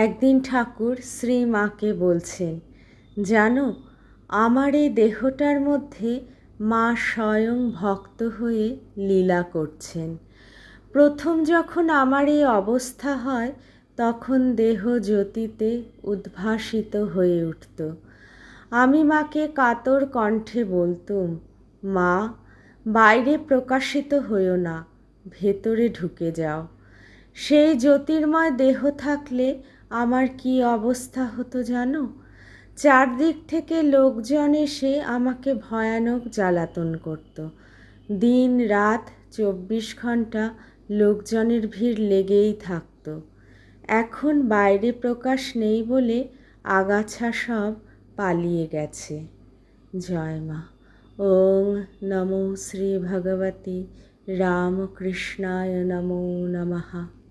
একদিন ঠাকুর শ্রী মাকে বলছেন জানো, আমার এই দেহটার মধ্যে মা স্বয়ং ভক্ত হয়ে লীলা করছেন। প্রথম যখন আমার এই অবস্থা হয়, তখন দেহ জ্যোতিতে উদ্ভাসিত হয়ে উঠত। আমি মাকে কাতর কণ্ঠে বলতুম, মা, বাইরে প্রকাশিত হইও না, ভেতরে ঢুকে যাও। সেই জ্যোতির্ময় দেহ থাকলে আমার কি অবস্থা হতো জানো? চারদিক থেকে লোকজন এসে আমাকে ভয়ানক জ্বালাতন করত। দিন, রাত, চব্বিশ ঘণ্টা লোকজনের ভিড় লেগেই থাকতো। এখন বাইরে প্রকাশ নেই বলে আগাছা সব পালিয়ে গেছে। জয় মা। ওং নমো শ্রী ভগবতী রামকৃষ্ণায় নমো নমঃ।